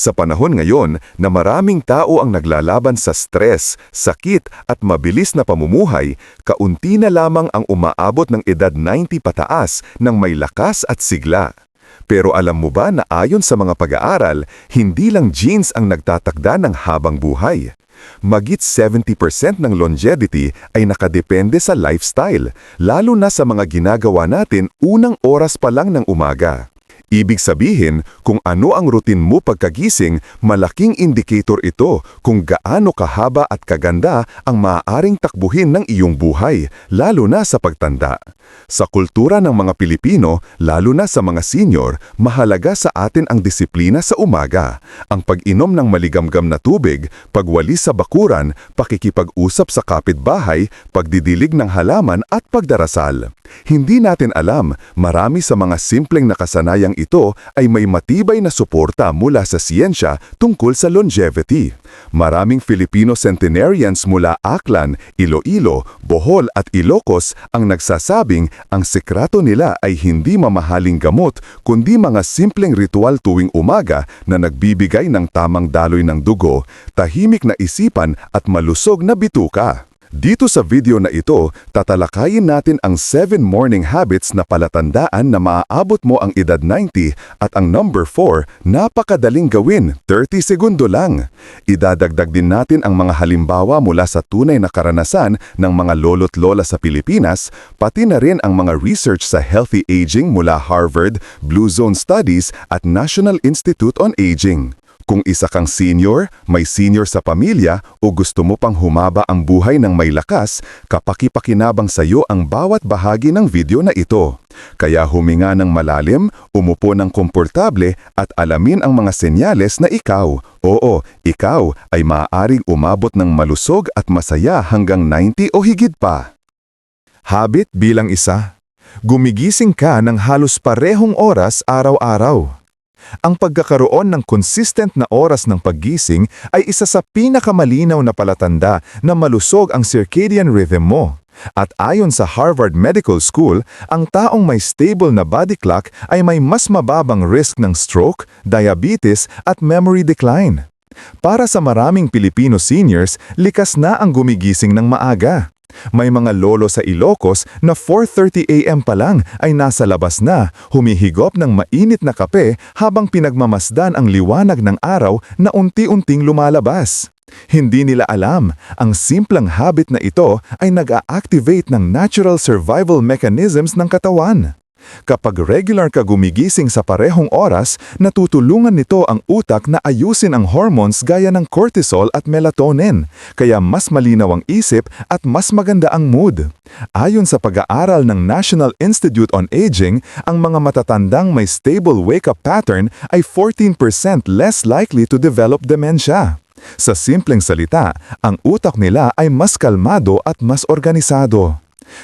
Sa panahon ngayon na maraming tao ang naglalaban sa stress, sakit at mabilis na pamumuhay, kaunti na lamang ang umaabot ng edad 90 pataas ng may lakas at sigla. Pero alam mo ba na ayon sa mga pag-aaral, hindi lang genes ang nagtatakda ng habang buhay. Magit 70% ng longevity ay nakadepende sa lifestyle, lalo na sa mga ginagawa natin unang oras pa lang ng umaga. Ibig sabihin, kung ano ang routine mo pagkagising, malaking indicator ito kung gaano kahaba at kaganda ang maaaring takbuhin ng iyong buhay, lalo na sa pagtanda. Sa kultura ng mga Pilipino, lalo na sa mga senior, mahalaga sa atin ang disiplina sa umaga. Ang pag-inom ng maligamgam na tubig, pagwalis sa bakuran, pakikipag-usap sa kapitbahay, pagdidilig ng halaman at pagdarasal. Hindi natin alam, marami sa mga simpleng nakasanayang ito ay may matibay na suporta mula sa siyensya tungkol sa longevity. Maraming Filipino centenarians mula Aklan, Iloilo, Bohol at Ilocos ang nagsasabing ang sekreto nila ay hindi mamahaling gamot kundi mga simpleng ritual tuwing umaga na nagbibigay ng tamang daloy ng dugo, tahimik na isipan at malusog na bituka. Dito sa video na ito, tatalakayin natin ang 7 morning habits na palatandaan na maaabot mo ang edad 90 at ang number 4, napakadaling gawin, 30 segundo lang. Idadagdag din natin ang mga halimbawa mula sa tunay na karanasan ng mga lolo't lola sa Pilipinas, pati na rin ang mga research sa healthy aging mula Harvard, Blue Zone Studies at National Institute on Aging. Kung isa kang senior, may senior sa pamilya o gusto mo pang humaba ang buhay ng may lakas, kapakipakinabang sa iyo ang bawat bahagi ng video na ito. Kaya huminga ng malalim, umupo ng komportable at alamin ang mga senyales na ikaw, oo, ikaw ay maaaring umabot ng malusog at masaya hanggang 90 o higit pa. Habit bilang isa. Gumigising ka ng halos parehong oras araw-araw. Ang pagkakaroon ng consistent na oras ng paggising ay isa sa pinakamalinaw na palatanda na malusog ang circadian rhythm mo. At ayon sa Harvard Medical School, ang taong may stable na body clock ay may mas mababang risk ng stroke, diabetes at memory decline. Para sa maraming Pilipino seniors, likas na ang gumigising ng maaga. May mga lolo sa Ilocos na 4.30 a.m. pa lang ay nasa labas na, humihigop ng mainit na kape habang pinagmamasdan ang liwanag ng araw na unti-unting lumalabas. Hindi nila alam, ang simplang habit na ito ay nag-a-activate ng natural survival mechanisms ng katawan. Kapag regular ka gumigising sa parehong oras, natutulungan nito ang utak na ayusin ang hormones gaya ng cortisol at melatonin, kaya mas malinaw ang isip at mas maganda ang mood. Ayon sa pag-aaral ng National Institute on Aging, ang mga matatandang may stable wake-up pattern ay 14% less likely to develop dementia. Sa simpleng salita, ang utak nila ay mas kalmado at mas organisado.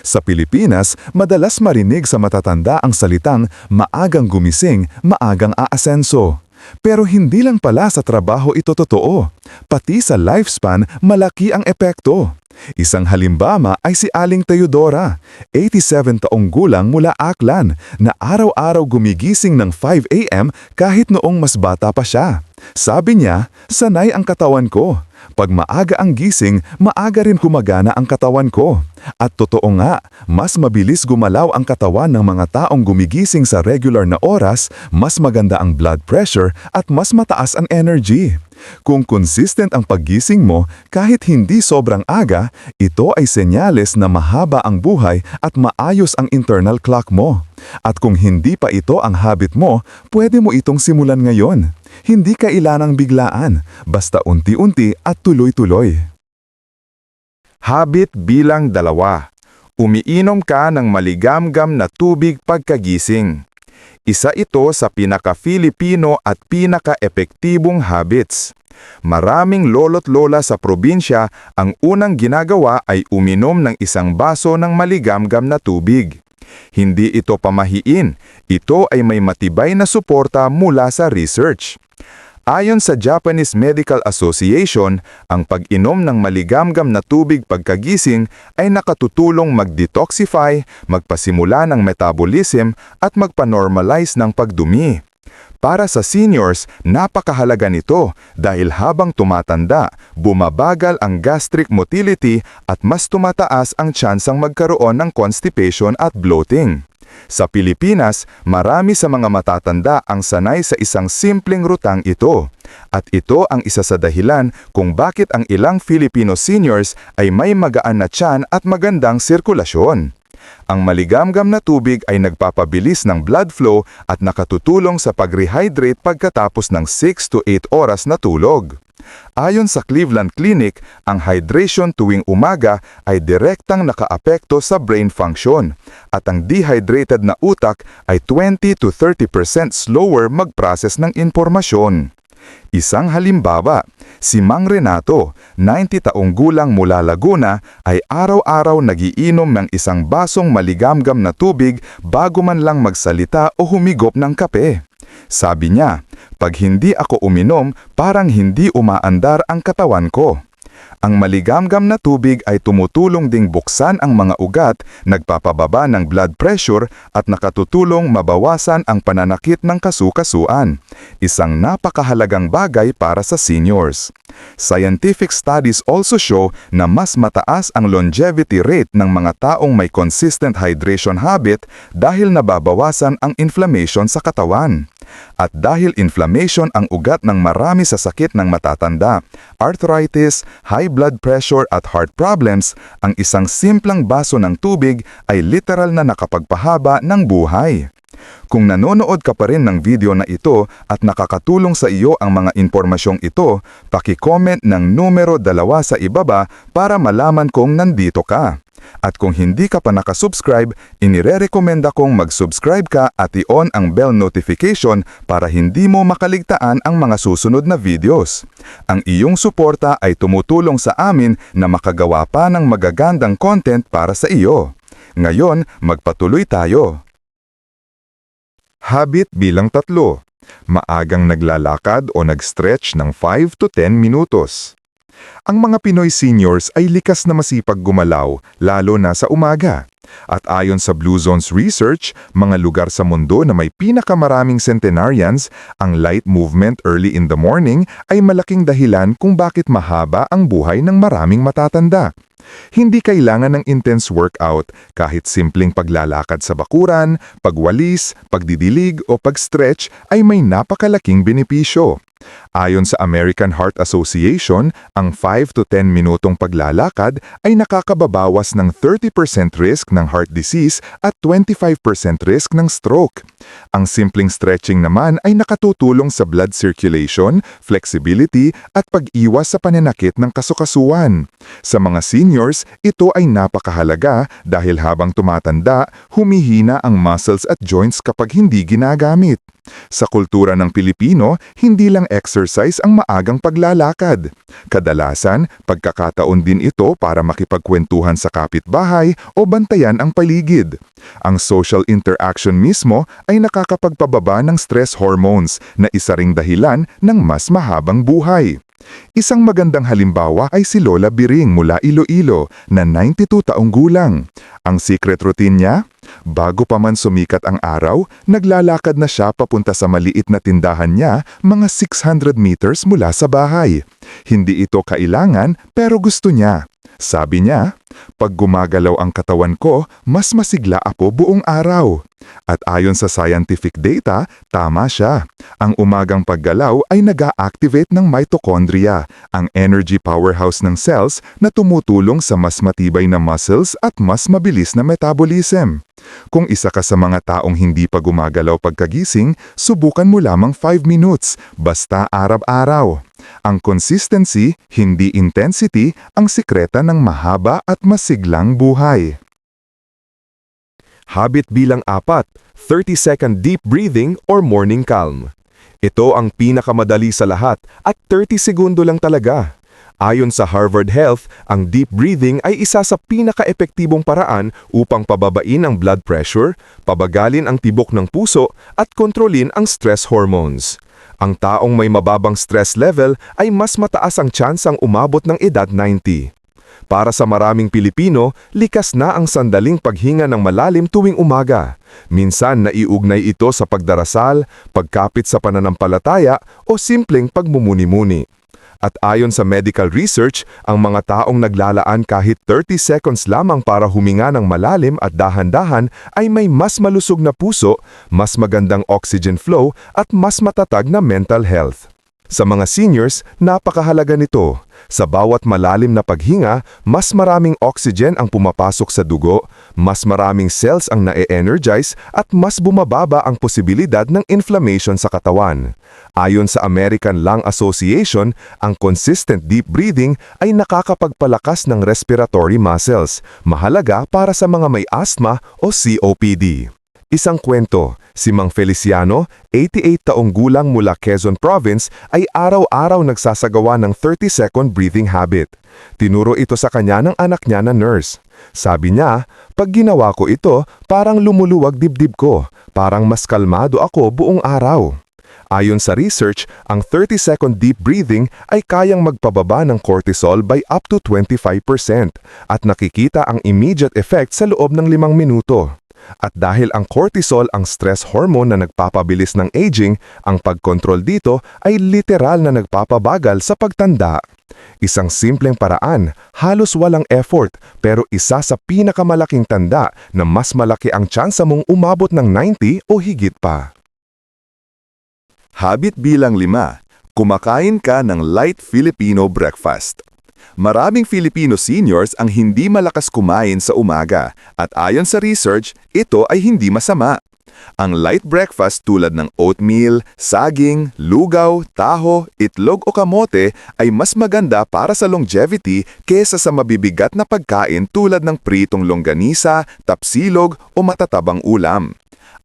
Sa Pilipinas, madalas marinig sa matatanda ang salitang maagang gumising, maagang aasenso. Pero hindi lang pala sa trabaho ito totoo. Pati sa lifespan, malaki ang epekto. Isang halimbawa ay si Aling Teodora, 87 taong gulang mula Aklan, na araw-araw gumigising ng 5 a.m. kahit noong mas bata pa siya. Sabi niya, sanay ang katawan ko. Pag maaga ang gising, maaga rin gumagana ang katawan ko. At totoo nga, mas mabilis gumalaw ang katawan ng mga taong gumigising sa regular na oras, mas maganda ang blood pressure at mas mataas ang energy. Kung consistent ang paggising mo kahit hindi sobrang aga, ito ay senyales na mahaba ang buhay at maayos ang internal clock mo. At kung hindi pa ito ang habit mo, pwede mo itong simulan ngayon. Hindi kailanang biglaan, basta unti-unti at tuloy-tuloy. Habit bilang dalawa. Umiinom ka ng maligamgam na tubig pagkagising. Isa ito sa pinaka-Filipino at pinaka-epektibong habits. Maraming lolo't lola sa probinsya ang unang ginagawa ay uminom ng isang baso ng maligamgam na tubig. Hindi ito pamahiin, ito ay may matibay na suporta mula sa research. Ayon sa Japanese Medical Association, ang pag-inom ng maligamgam na tubig pagkagising ay nakatutulong mag-detoxify, magpasimula ng metabolism at magpa-normalize ng pagdumi. Para sa seniors, napakahalaga nito dahil habang tumatanda, bumabagal ang gastric motility at mas tumataas ang tsansang magkaroon ng constipation at bloating. Sa Pilipinas, marami sa mga matatanda ang sanay sa isang simpleng rutang ito. At ito ang isa sa dahilan kung bakit ang ilang Filipino seniors ay may magaan na tiyan at magandang sirkulasyon. Ang maligamgam na tubig ay nagpapabilis ng blood flow at nakatutulong sa pag-rehydrate pagkatapos ng 6 to 8 oras na tulog. Ayon sa Cleveland Clinic, ang hydration tuwing umaga ay direktang nakaapekto sa brain function at ang dehydrated na utak ay 20 to 30% slower mag-process ng impormasyon. Isang halimbawa, si Mang Renato, 90 taong gulang mula Laguna, ay araw-araw nagiinom ng isang basong maligamgam na tubig bago man lang magsalita o humigop ng kape. Sabi niya, pag hindi ako uminom, parang hindi umaandar ang katawan ko. Ang maligamgam na tubig ay tumutulong ding buksan ang mga ugat, nagpapababa ng blood pressure at nakatutulong mabawasan ang pananakit ng kasukasuan. Isang napakahalagang bagay para sa seniors. Scientific studies also show na mas mataas ang longevity rate ng mga taong may consistent hydration habit dahil nababawasan ang inflammation sa katawan. At dahil inflammation ang ugat ng marami sa sakit ng matatanda, arthritis, high blood pressure at heart problems, ang isang simplang baso ng tubig ay literal na nakapagpahaba ng buhay. Kung nanonood ka pa rin ng video na ito at nakakatulong sa iyo ang mga impormasyong ito, paki-comment ng numero dalawa sa ibaba para malaman kong nandito ka. At kung hindi ka pa nakasubscribe, inirerekomenda kong mag-subscribe ka at i-on ang bell notification para hindi mo makaligtaan ang mga susunod na videos. Ang iyong suporta ay tumutulong sa amin na makagawa pa ng magagandang content para sa iyo. Ngayon, magpatuloy tayo. Habit bilang tatlo. Maagang naglalakad o nag-stretch ng 5 to 10 minutos. Ang mga Pinoy seniors ay likas na masipag gumalaw, lalo na sa umaga. At ayon sa Blue Zones Research, mga lugar sa mundo na may pinakamaraming centenarians, ang light movement early in the morning ay malaking dahilan kung bakit mahaba ang buhay ng maraming matatanda. Hindi kailangan ng intense workout kahit simpleng paglalakad sa bakuran, pagwalis, pagdidilig o pag-stretch ay may napakalaking benepisyo. Ayon sa American Heart Association, ang 5 to 10 minutong paglalakad ay nakakababawas ng 30% risk ng heart disease at 25% risk ng stroke. Ang simpleng stretching naman ay nakatutulong sa blood circulation, flexibility at pag-iwas sa pananakit ng kasukasuan. Sa mga seniors, ito ay napakahalaga dahil habang tumatanda, humihina ang muscles at joints kapag hindi ginagamit. Sa kultura ng Pilipino, hindi lang exercise ang maagang paglalakad. Kadalasan, pagkakataon din ito para makipagkwentuhan sa kapitbahay o bantayan ang paligid. Ang social interaction mismo ay nakakapagpababa ng stress hormones na isa ring dahilan ng mas mahabang buhay. Isang magandang halimbawa ay si Lola Biring mula Iloilo na 92 taong gulang. Ang secret routine niya? Bago pa man sumikat ang araw, naglalakad na siya papunta sa maliit na tindahan niya mga 600 meters mula sa bahay. Hindi ito kailangan pero gusto niya. Sabi niya, pag gumagalaw ang katawan ko, mas masigla ako buong araw. At ayon sa scientific data, tama siya. Ang umagang paggalaw ay nag-a-activate ng mitochondria, ang energy powerhouse ng cells na tumutulong sa mas matibay na muscles at mas mabilis na metabolism. Kung isa ka sa mga taong hindi pa gumagalaw pagkagising, subukan mo lamang 5 minutes, basta araw-araw. Ang consistency, hindi intensity, ang sikreta ng mahaba at masiglang buhay. Habit bilang apat, 30-second deep breathing or morning calm. Ito ang pinakamadali sa lahat at 30 segundo lang talaga. Ayon sa Harvard Health, ang deep breathing ay isa sa pinaka-epektibong paraan upang pababain ang blood pressure, pabagalin ang tibok ng puso at kontrolin ang stress hormones. Ang taong may mababang stress level ay mas mataas ang tsansang umabot ng edad 90. Para sa maraming Pilipino, likas na ang sandaling paghinga ng malalim tuwing umaga. Minsan naiugnay ito sa pagdarasal, pagkapit sa pananampalataya o simpleng pagmumuni-muni. At ayon sa medical research, ang mga taong naglalaan kahit 30 seconds lamang para huminga ng malalim at dahan-dahan ay may mas malusog na puso, mas magandang oxygen flow at mas matatag na mental health. Sa mga seniors, napakahalaga nito. Sa bawat malalim na paghinga, mas maraming oxygen ang pumapasok sa dugo, mas maraming cells ang na-energize at mas bumababa ang posibilidad ng inflammation sa katawan. Ayon sa American Lung Association, ang consistent deep breathing ay nakakapagpalakas ng respiratory muscles, mahalaga para sa mga may asthma o COPD. Isang kwento, si Mang Feliciano, 88 taong gulang mula Quezon Province, ay araw-araw nagsasagawa ng 30-second breathing habit. Tinuro ito sa kanya ng anak niya na nurse. Sabi niya, pag ginawa ko ito, parang lumuluwag dibdib ko, parang mas kalmado ako buong araw. Ayon sa research, ang 30-second deep breathing ay kayang magpababa ng cortisol by up to 25% at nakikita ang immediate effect sa loob ng limang minuto. At dahil ang cortisol ang stress hormone na nagpapabilis ng aging, ang pagkontrol dito ay literal na nagpapabagal sa pagtanda. Isang simpleng paraan, halos walang effort, pero isa sa pinakamalaking tanda na mas malaki ang tsansa mong umabot ng 90 o higit pa. Habit bilang lima, kumakain ka ng light Filipino breakfast. Maraming Filipino seniors ang hindi malakas kumain sa umaga at ayon sa research, ito ay hindi masama. Ang light breakfast tulad ng oatmeal, saging, lugaw, taho, itlog o kamote ay mas maganda para sa longevity kesa sa mabibigat na pagkain tulad ng pritong longganisa, tapsilog o matatabang ulam.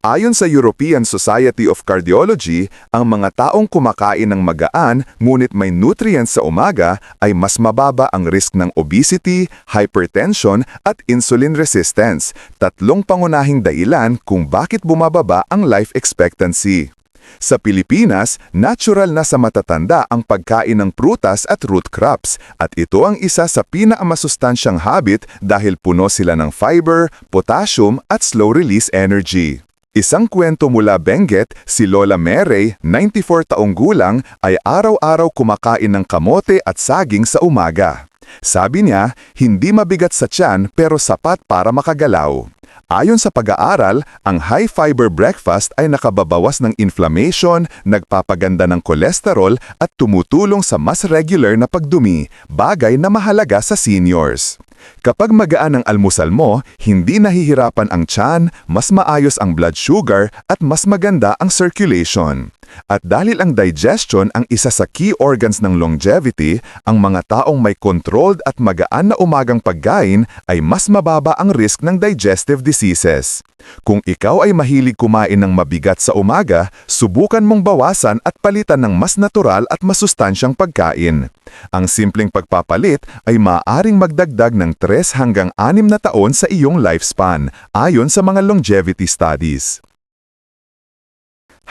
Ayon sa European Society of Cardiology, ang mga taong kumakain ng magaan ngunit may nutrients sa umaga ay mas mababa ang risk ng obesity, hypertension at insulin resistance, tatlong pangunahing dahilan kung bakit bumababa ang life expectancy. Sa Pilipinas, natural na sa matatanda ang pagkain ng prutas at root crops at ito ang isa sa pinakamasustansyang habit dahil puno sila ng fiber, potassium at slow-release energy. Isang kwento mula Benguet, si Lola Mary, 94 taong gulang, ay araw-araw kumakain ng kamote at saging sa umaga. Sabi niya, hindi mabigat sa tiyan pero sapat para makagalaw. Ayon sa pag-aaral, ang high-fiber breakfast ay nakababawas ng inflammation, nagpapaganda ng kolesterol at tumutulong sa mas regular na pagdumi, bagay na mahalaga sa seniors. Kapag magaan ang almusal mo, hindi nahihirapan ang tiyan, mas maayos ang blood sugar at mas maganda ang circulation. At dahil ang digestion ang isa sa key organs ng longevity, ang mga taong may controlled at magaan na umagang pagkain ay mas mababa ang risk ng digestive diseases. Kung ikaw ay mahilig kumain ng mabigat sa umaga, subukan mong bawasan at palitan ng mas natural at masustansyang pagkain. Ang simpleng pagpapalit ay maaaring magdagdag ng 3 hanggang 6 na taon sa iyong lifespan, ayon sa mga longevity studies.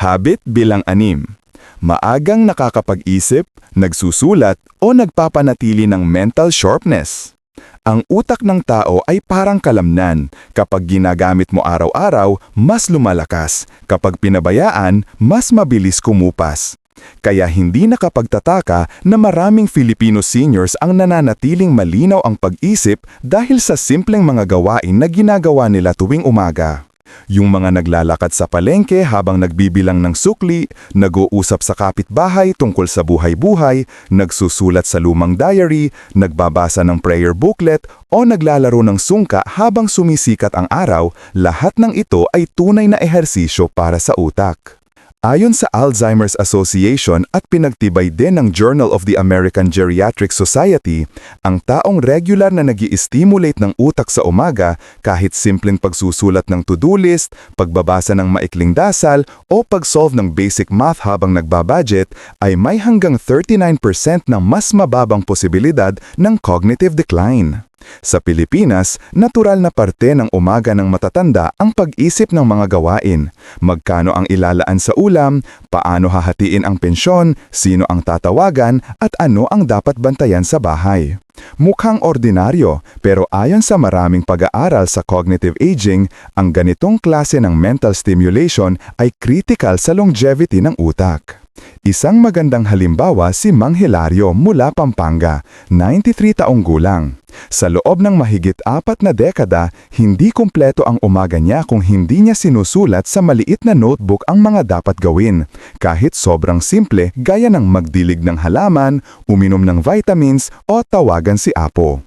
Habit bilang anim. Maagang nakakapag-isip, nagsusulat o nagpapanatili ng mental sharpness. Ang utak ng tao ay parang kalamnan. Kapag ginagamit mo araw-araw, mas lumalakas. Kapag pinabayaan, mas mabilis kumupas. Kaya hindi nakapagtataka na maraming Filipino seniors ang nananatiling malinaw ang pag-isip dahil sa simpleng mga gawain na ginagawa nila tuwing umaga. Yung mga naglalakad sa palengke habang nagbibilang ng sukli, nag-uusap sa kapitbahay tungkol sa buhay-buhay, nagsusulat sa lumang diary, nagbabasa ng prayer booklet o naglalaro ng sungka habang sumisikat ang araw, lahat ng ito ay tunay na ehersisyo para sa utak. Ayon sa Alzheimer's Association at pinagtibay din ng Journal of the American Geriatric Society, ang taong regular na nag stimulate ng utak sa umaga kahit simpleng pagsusulat ng to-do list, pagbabasa ng maikling dasal o pag-solve ng basic math habang nagbabudget ay may hanggang 39% na mas mababang posibilidad ng cognitive decline. Sa Pilipinas, natural na parte ng umaga ng matatanda ang pag-isip ng mga gawain. Magkano ang ilalaan sa ulam, paano hahatiin ang pensyon, sino ang tatawagan, at ano ang dapat bantayan sa bahay. Mukhang ordinaryo, pero ayon sa maraming pag-aaral sa cognitive aging, ang ganitong klase ng mental stimulation ay critical sa longevity ng utak. Isang magandang halimbawa si Mang Hilario mula Pampanga, 93 taong gulang. Sa loob ng mahigit apat na dekada, hindi kumpleto ang umaga niya kung hindi niya sinusulat sa maliit na notebook ang mga dapat gawin. Kahit sobrang simple gaya ng magdilig ng halaman, uminom ng vitamins o tawagan si Apo.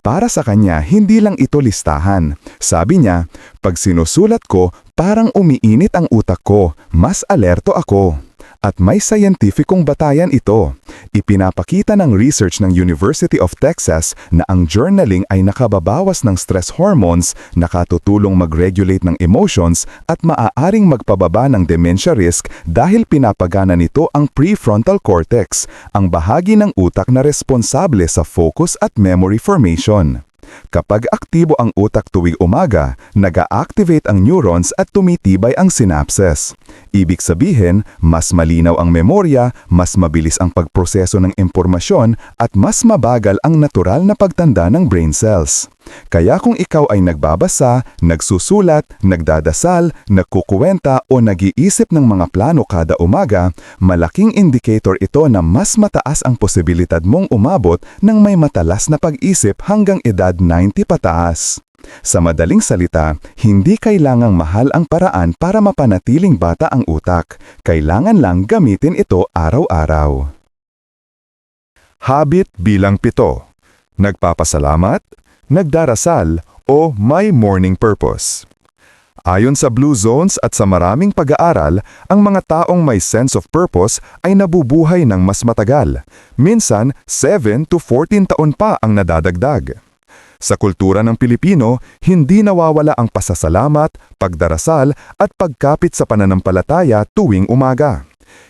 Para sa kanya, hindi lang ito listahan. Sabi niya, pag sinusulat ko, parang umiinit ang utak ko, mas alerto ako. At may scientificong batayan ito. Ipinapakita ng research ng University of Texas na ang journaling ay nakababawas ng stress hormones, nakatutulong mag-regulate ng emotions at maaaring magpababa ng dementia risk dahil pinapagana nito ang prefrontal cortex, ang bahagi ng utak na responsable sa focus at memory formation. Kapag aktibo ang utak tuwing umaga, nag-activate ang neurons at tumitibay ang synapses. Ibig sabihin, mas malinaw ang memorya, mas mabilis ang pagproseso ng impormasyon, at mas mabagal ang natural na pagtanda ng brain cells. Kaya kung ikaw ay nagbabasa, nagsusulat, nagdadasal, nagkukuwenta o nag-iisip ng mga plano kada umaga, malaking indicator ito na mas mataas ang posibilidad mong umabot ng may matalas na pag-isip hanggang edad 90 pataas. Sa madaling salita, hindi kailangang mahal ang paraan para mapanatiling bata ang utak. Kailangan lang gamitin ito araw-araw. Habit bilang pito. Nagpapasalamat, nagdarasal, o may morning purpose. Ayon sa Blue Zones at sa maraming pag-aaral, ang mga taong may sense of purpose ay nabubuhay ng mas matagal. Minsan, 7 to 14 taon pa ang nadadagdag. Sa kultura ng Pilipino, hindi nawawala ang pasasalamat, pagdarasal at pagkapit sa pananampalataya tuwing umaga.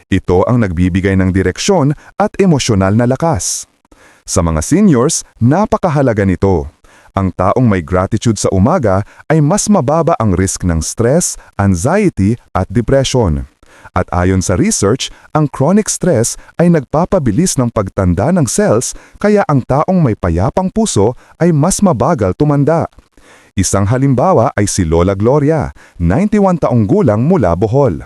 Ito ang nagbibigay ng direksyon at emosyonal na lakas. Sa mga seniors, napakahalaga nito. Ang taong may gratitude sa umaga ay mas mababa ang risk ng stress, anxiety at depression. At ayon sa research, ang chronic stress ay nagpapabilis ng pagtanda ng cells kaya ang taong may payapang puso ay mas mabagal tumanda. Isang halimbawa ay si Lola Gloria, 91 taong gulang mula Bohol.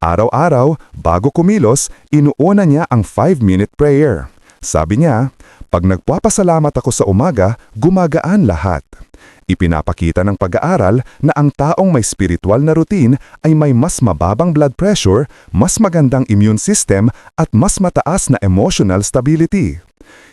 Araw-araw, bago kumilos, inuuna niya ang 5-minute prayer. Sabi niya, pag nagpapasalamat ako sa umaga, gumagaan lahat. Ipinapakita ng pag-aaral na ang taong may spiritual na routine ay may mas mababang blood pressure, mas magandang immune system at mas mataas na emotional stability.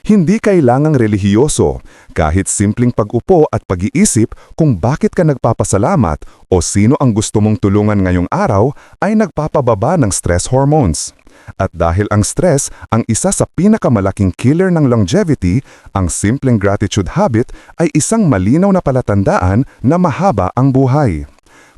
Hindi kailangang relihiyoso, kahit simpleng pag-upo at pag-iisip kung bakit ka nagpapasalamat o sino ang gusto mong tulungan ngayong araw ay nagpapababa ng stress hormones. At dahil ang stress ang isa sa pinakamalaking killer ng longevity, ang simpleng gratitude habit ay isang malinaw na palatandaan na mahaba ang buhay.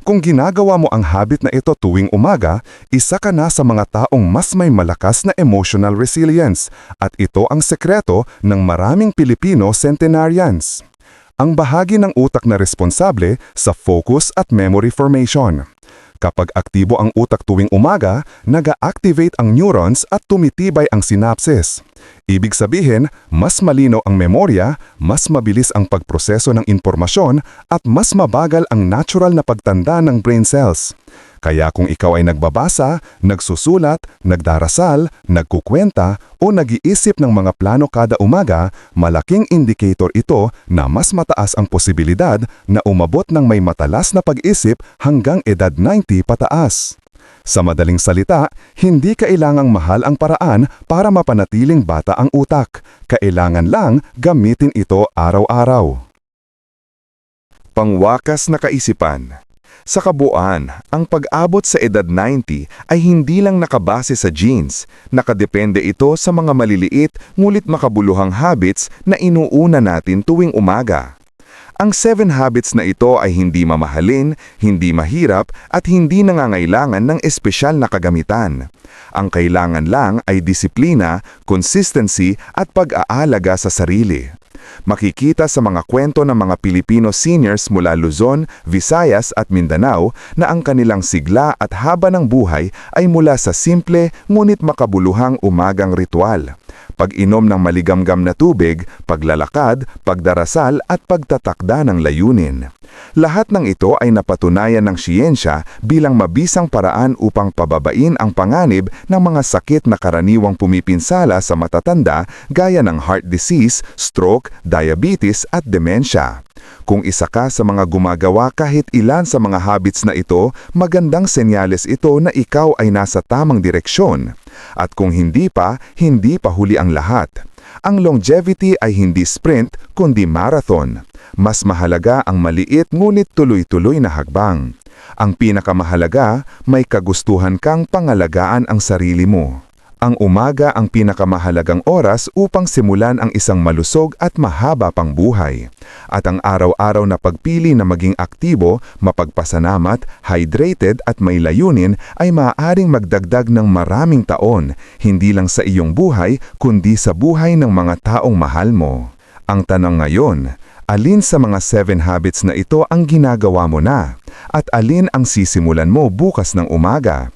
Kung ginagawa mo ang habit na ito tuwing umaga, isa ka na sa mga taong mas may malakas na emotional resilience at ito ang sekreto ng maraming Pilipino centenarians. Ang bahagi ng utak na responsable sa focus at memory formation. Kapag aktibo ang utak tuwing umaga, naga-activate ang neurons at tumitibay ang synapses. Ibig sabihin, mas malinaw ang memorya, mas mabilis ang pagproseso ng impormasyon, at mas mabagal ang natural na pagtanda ng brain cells. Kaya kung ikaw ay nagbabasa, nagsusulat, nagdarasal, nagkukwenta o nag-iisip ng mga plano kada umaga, malaking indicator ito na mas mataas ang posibilidad na umabot ng may matalas na pag-isip hanggang edad 90 pataas. Sa madaling salita, hindi kailangang mahal ang paraan para mapanatiling bata ang utak. Kailangan lang gamitin ito araw-araw. Pangwakas na kaisipan sa kabuuan, ang pag-abot sa edad 90 ay hindi lang nakabase sa genes, nakadepende ito sa mga maliliit ngulit makabuluhang habits na inuuna natin tuwing umaga. Ang 7 habits na ito ay hindi mamahalin, hindi mahirap at hindi nangangailangan ng espesyal na kagamitan. Ang kailangan lang ay disiplina, consistency at pag-aalaga sa sarili. Makikita sa mga kwento ng mga Pilipino seniors mula Luzon, Visayas at Mindanao na ang kanilang sigla at haba ng buhay ay mula sa simple ngunit makabuluhang umagang ritual. Pag-inom ng maligamgam na tubig, paglalakad, pagdarasal at pagtatakda ng layunin. Lahat ng ito ay napatunayan ng siyensya bilang mabisang paraan upang pababain ang panganib ng mga sakit na karaniwang pumipinsala sa matatanda gaya ng heart disease, stroke, diabetes at demensya. Kung isa ka sa mga gumagawa kahit ilan sa mga habits na ito, magandang senyales ito na ikaw ay nasa tamang direksyon. At kung hindi pa, hindi pa huli ang lahat. Ang longevity ay hindi sprint kundi marathon. Mas mahalaga ang maliit ngunit tuloy-tuloy na hakbang. Ang pinakamahalaga, may kagustuhan kang pangalagaan ang sarili mo. Ang umaga ang pinakamahalagang oras upang simulan ang isang malusog at mahaba pang buhay. At ang araw-araw na pagpili na maging aktibo, mapagpasanamat, hydrated at may layunin ay maaaring magdagdag ng maraming taon, hindi lang sa iyong buhay kundi sa buhay ng mga taong mahal mo. Ang tanong ngayon, alin sa mga 7 habits na ito ang ginagawa mo na? At alin ang sisimulan mo bukas ng umaga?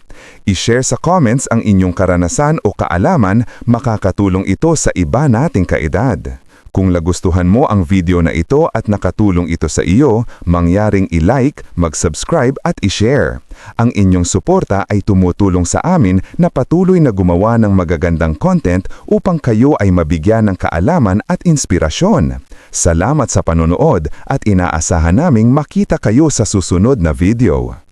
I-share sa comments ang inyong karanasan o kaalaman, makakatulong ito sa iba nating kaedad. Kung nagustuhan mo ang video na ito at nakatulong ito sa iyo, mangyaring i-like, mag-subscribe at i-share. Ang inyong suporta ay tumutulong sa amin na patuloy na gumawa ng magagandang content upang kayo ay mabigyan ng kaalaman at inspirasyon. Salamat sa panonood at inaasahan naming makita kayo sa susunod na video.